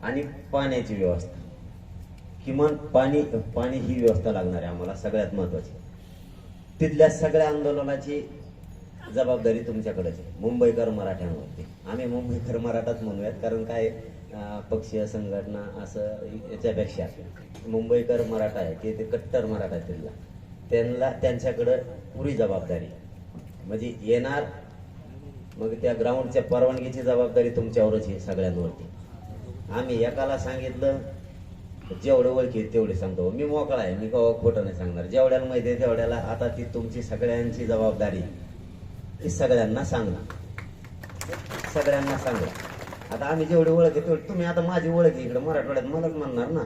आणि पाण्याची व्यवस्था. किमान पाणी पाणी ही व्यवस्था लागणार आहे आम्हाला सगळ्यात महत्वाची. तिथल्या सगळ्या आंदोलनाची जबाबदारी तुमच्याकडेच आहे. मुंबईकर मराठ्यांवरती. आम्ही मुंबईकर मराठाच म्हणूयात कारण काय पक्षीय संघटना असं याच्यापेक्षा मुंबईकर मराठा आहे की ते कट्टर मराठा तिथला. त्यांना त्यांच्याकडं पुरी जबाबदारी. म्हणजे येणार मग त्या ग्राउंडच्या परवानगीची जबाबदारी तुमच्यावरच आहे सगळ्यांवरती. आम्ही एकाला सांगितलं जेवढं ओळखी तेवढे सांगतो. मी मोकळा आहे मी कवा खोटं नाही सांगणार. जेवढ्याला माहिती आहे तेवढ्याला आता ती तुमची सगळ्यांची जबाबदारी ती सगळ्यांना सांगणार. सगळ्यांना सांगा आता आम्ही जेवढे ओळख आहे तेवढे तुम्ही आता माझी ओळख आहे इकडे मराठवाड्यात मलाच म्हणणार ना.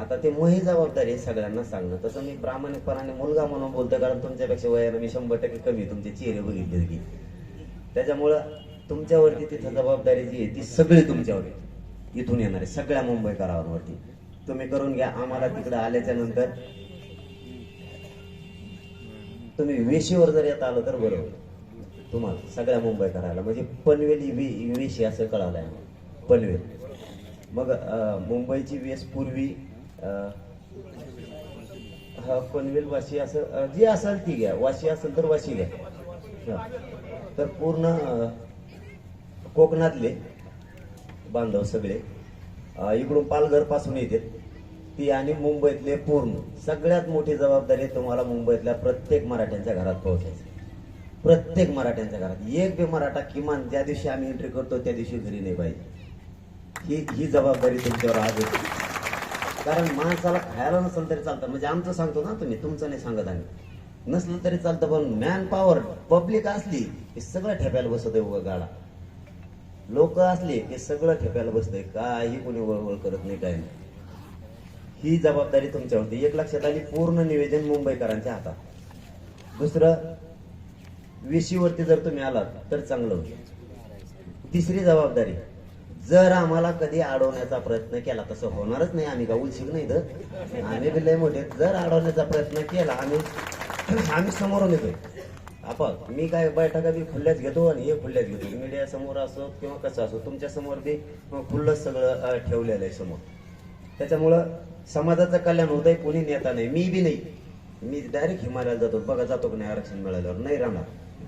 आता ते मही जबाबदारी आहे सगळ्यांना सांगणं. तसं मी प्रामाणिकपणाने मुलगा म्हणून बोलतो कारण तुमच्यापेक्षा वयानं मी शंभर टक्के कमी तुमचे चेहरे बघितले की. त्याच्यामुळं तुमच्यावरती तिथं जबाबदारी जी आहे ती सगळी तुमच्यावर आहे. इथून येणार आहे सगळ्या मुंबईकरांवरती तुम्ही करून घ्या आम्हाला तिकडे आल्याच्यानंतर तुम्ही वेशीवर जर येत आलं तर बरोबर तुम्हाला सगळ्या मुंबईकराला म्हणजे पनवेल ही वेशी असं कळालं आहे आम्हाला. पनवेल. मग मुंबईची वेस पूर्वी हा पनवेल वाशी असं जी असेल ती घ्या. वाशी असेल तर वाशी घ्या. तर पूर्ण कोकणातले बांधव सगळे इकडून पालघरपासून येते. ती आणि मुंबईतले पूर्ण सगळ्यात मोठी जबाबदारी तुम्हाला मुंबईतल्या प्रत्येक मराठ्यांच्या घरात पोहोचायची. प्रत्येक मराठ्यांच्या घरात. एक बी मराठा किमान ज्या दिवशी आम्ही एंट्री करतो त्या दिवशी घरी नाही पाहिजे ही ही जबाबदारी तुमच्यावर आज होती कारण माणसाला खायला नसेल तरी चालतं. म्हणजे आमचं सांगतो ना तुम्ही तुमचं नाही सांगत आम्ही. नसलं तरी चालतं पण मॅन पॉवर पब्लिक असली हे सगळं ठेपायला बसत आहे उभं गाडा. लोक असले की सगळं ठेपायला बसतंय काही कोणी वळवळ करत नाही काय नाही. ही जबाबदारी तुमच्यावरती एक लक्षात आली पूर्ण निवेदन मुंबईकरांच्या हातात. दुसरं वेशीवरती जर तुम्ही आलात तर चांगलं होईल. तिसरी जबाबदारी जर आम्हाला कधी अडवण्याचा प्रयत्न केला तसं होणारच नाही. आम्ही का उलशिक नाही तर आम्ही बी लय मोठे जर अडवण्याचा प्रयत्न केला आम्ही आम्ही समोरून येतोय. आपण मी काय बैठका बी खुल्ल्याच घेतो आणि हे खुल्ल्याच घेतो. मीडिया समोर असो किंवा कसं असो तुमच्यासमोर बी खुल्लंच सगळं ठेवलेलं आहे समोर. त्याच्यामुळं समाजाचं कल्याण होतंय कोणी नेता नाही. मी बी नाही. मी डायरेक्ट हिमालयाला जातो. बघा जातो की नाही आरक्षण मिळाल्यावर. नाही राहणार.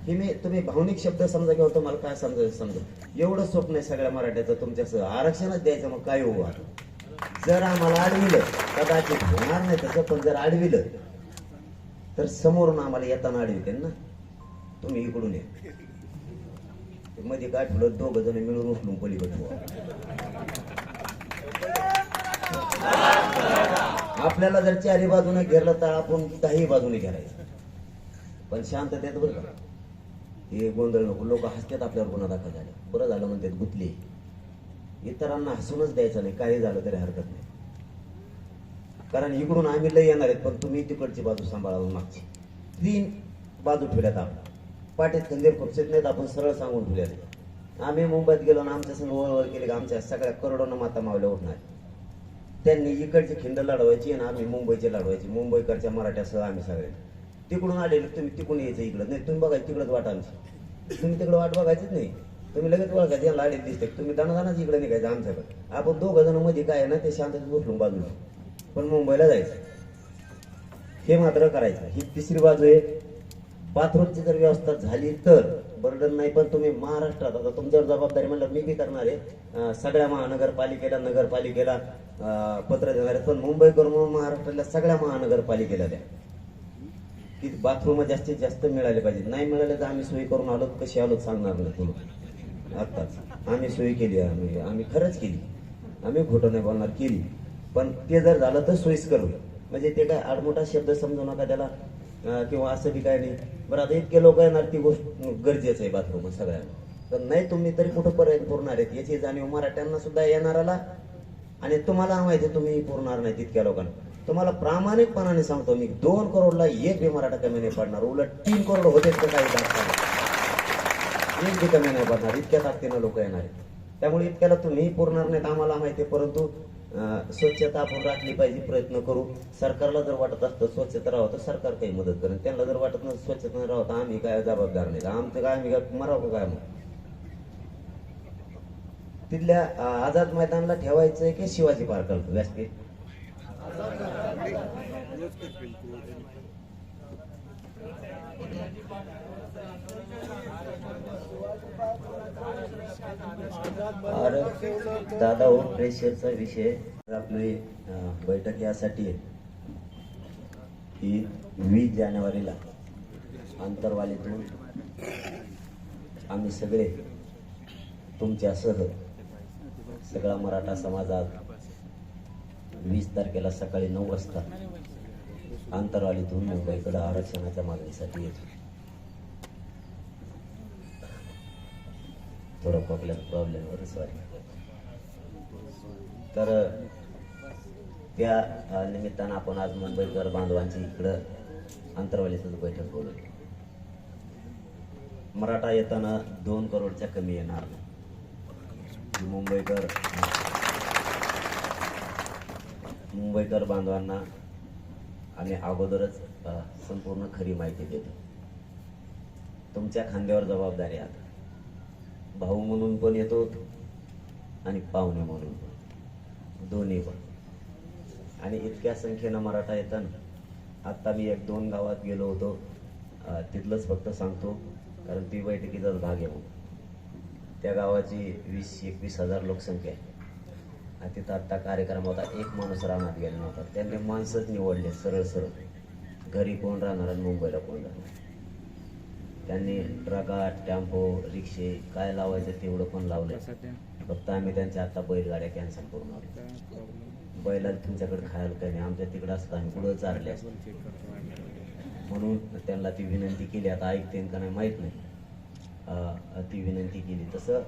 हे मी तुम्ही भावनिक शब्द समजा किंवा तुम्हाला काय समजायचं समजा. एवढं स्वप्न आहे सगळ्या मराठ्याचं तुमच्यासह. आरक्षणच द्यायचं मग काय होऊ आता? जर आम्हाला अडविलं कदाचित होणार नाही तसं पण जर अडविलं तर समोरून आम्हाला येताना अडविते ना? तुम्ही इकडून या. मध्ये काय ठेवलं दोघ जण मिळून उठलो पलीकडे आपल्याला जर चारी बाजूने घेरलं तर आपण काही बाजूने घेरायचं. पण शांततेत बरं का. हे गोंधळ नको. लोक हसतात आपल्यावर गुन्हा दाखल झाले. बरं झालं म्हणतात गुतले. इतरांना हसूनच द्यायचं नाही. काही झालं तरी हरकत नाही. कारण इकडून आम्ही लय येणार आहेत पण तुम्ही तिकडची बाजू सांभाळावं मागची. तीन बाजू ठेवल्यात आपण. पाठीत खंदीर खुपशीत नाहीत आपण सरळ सांगून ठेवल्यात आम्ही मुंबईत गेलो ना आमच्या संग वळवळ केली का आमच्या सगळ्या करोडोनं माता मावल्या उठणार. त्यांनी इकडची खिंड लढवायची आणि आम्ही मुंबईची लढवायची. मुंबईकडच्या मराठ्यासह आम्ही सगळे. तिकडून आलेले तुम्ही तिकडून यायचं इकडं. नाही तुम्ही बघायचं तिकडंच वाट आमची. तुम्ही तिकडं वाट बघायचीच नाही. तुम्ही लगेच बघायचं यांना आलेले दिसते. तुम्ही दानादानाच इकडे निघायचं आमच्याकडे. आपण दोघं जणमध्ये काय आहे ना ते शांततेत उठलून बाजूला. पण मुंबईला जायचं. हे मात्र करायचं. ही तिसरी बाजू आहे. बाथरूमची जर व्यवस्था झाली तर बर्डन नाही पण तुम्ही महाराष्ट्रात आता तुमच्यावर जबाबदारी म्हणलं मी बी करणार आहे. सगळ्या महानगरपालिकेला नगरपालिकेला पत्र देणार आहे पण मुंबई करून महाराष्ट्रातल्या सगळ्या महानगरपालिकेला द्या. की बाथरूम जास्तीत जास्त मिळाले पाहिजे नाही मिळाले तर आम्ही सोयी करून आलो कशी आलो सांगणार नाही तुम्हाला आत्ताच. आम्ही सोयी केली आम्ही आम्ही खरंच केली. आम्ही खोटं नाही बोलणार केली. पण ते जर झालं तर सोयीस्कर होईल. म्हणजे ते काय आडमोठा शब्द समजू नका त्याला. किंवा असं बी काय नाही. बरं आता इतके लोक येणार ती गोष्ट गरजेचं आहे बाथरूम सगळ्यांना. तर नाही तुम्ही तरी कुठं पर्यंत पुरणार आहेत? याची जाणीव मराठ्यांना सुद्धा येणाराला आणि तुम्हाला माहिती तुम्ही पुरणार नाही तितक्या लोकांना. तुम्हाला प्रामाणिकपणाने सांगतो मी दोन करोडला एक बी मराठा कमी नाही पडणार. उलट तीन करोड होते तर काही दाखवा एक बी कमी नाही पडणार. इतक्या ताकदीनं लोक येणार आहेत. त्यामुळे इतक्याला तुम्ही पुरणार नाहीत आम्हाला माहिती आहे परंतु स्वच्छता आपण राखली पाहिजे प्रयत्न करू. सरकारला जर वाटत असतं स्वच्छता राहावं तर सरकार काही मदत करेल. त्यांना जर वाटत नसतं स्वच्छता राहावं तर आम्ही काय जबाबदार नाही. आमचं काय आम्ही काय मरावं काय मग? तिथल्या आझाद मैदानला ठेवायचंय की शिवाजी पार्कला? व्यासपीठ अरे दादा हो प्रेशरचा विषय आपली बैठक यासाठी ही की वीस जानेवारीला आंतरवालीतून आम्ही सगळे तुमच्यासह सगळा मराठा समाजात वीस तारखेला सकाळी नऊ वाजता आंतरवालीतून मुंबईकडे आरक्षणाच्या मागणीसाठी येतो. थोडं प्रॉब्लेम प्रॉब्लेमवर सॉरी तर त्या निमित्तानं आपण आज मुंबईकर बांधवांची इकडं अंतरवालीतच बैठक बोलवली मराठा येताना दोन करोडच्या कमी येणार मुंबईकर मुंबईकर बांधवांना आम्ही अगोदरच संपूर्ण खरी माहिती देतो. तुमच्या खांद्यावर जबाबदारी आता. भाऊ म्हणून पण येतो आणि पाहुणे म्हणून पण. दोन्ही पण. आणि इतक्या संख्येनं मराठा येताना आत्ता मी एक दोन गावात गेलो होतो. तिथलंच फक्त सांगतो कारण ती बैठकीचाच भाग आहे म्हणून. त्या गावाची वीस एकवीस हजार लोकसंख्या आहे. आणि तिथं आत्ता कार्यक्रम होता. एक माणूस रानात गेला नव्हता. त्यांनी माणसंच निवडले सरळ सरळ. घरी कोण राहणार आणि मुंबईला कोण राहणार? त्यांनी ट्रका टेम्पो रिक्षे काय लावायचं तेवढं पण लावलं फक्त आम्ही त्यांच्या आता बैलगाड्या कॅन्सल करून आलो. बैलाला तुमच्याकडे खायला काही नाही आमच्या तिकडं असतं आम्ही पुढं चालले असतो. म्हणून त्यांना ती विनंती केली आता ऐकते का नाही माहीत नाही. ती विनंती केली. तसं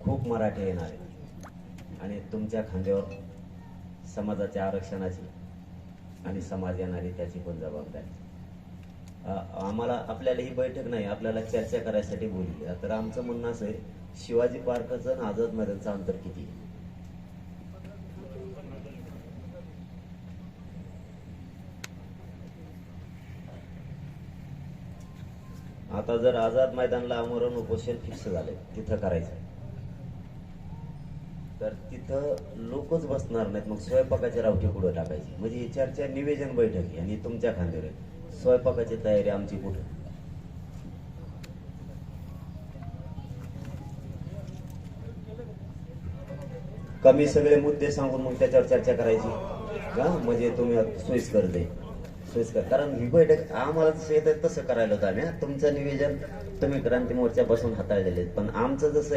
खूप मराठी येणार आहे. आणि तुमच्या खांद्यावर समाजाच्या आरक्षणाची आणि समाज येणारी त्याची पण जबाबदारी. आम्हाला आपल्याला ही बैठक नाही आपल्याला चर्चा करायसाठी बोलली. तर आमचं म्हणणं असं आहे शिवाजी पार्कचं आणि आझाद मैदानचं अंतर किती? आहे? आता जर आझाद मैदानला आमरण उपोषण फिक्स झाले तिथं करायचं. तर तिथं लोकच बसणार नाहीत मग स्वयंपाकाच्या रावटी कुठं टाकायची. म्हणजे ही चर्चा निवेदन बैठक आहे आणि तुमच्या खांद्यावर आहे. स्वयंपाकाची तयारी आमची कुठं कमी सगळे मुद्दे सांगून मग त्याच्यावर चर्चा करायची. का म्हणजे तुम्ही सोयीस्कर दे सोयीस्कर. कारण ही बैठक आम्हाला जसं येतं तसं करायला होतं आम्ही. तुमचं निवेदन तुम्ही क्रांती मोर्चापासून हाताळलेले पण आमचं जसं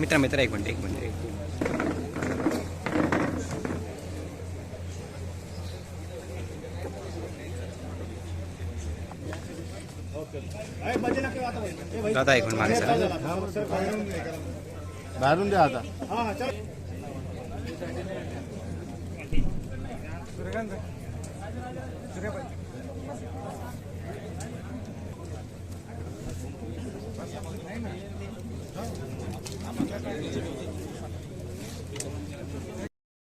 मित्र मित्र एक मिनिट एक मिनिट एक मिनिट. दादा एक मिनिट मागे सर बाहेरून द्या आता. Gracias.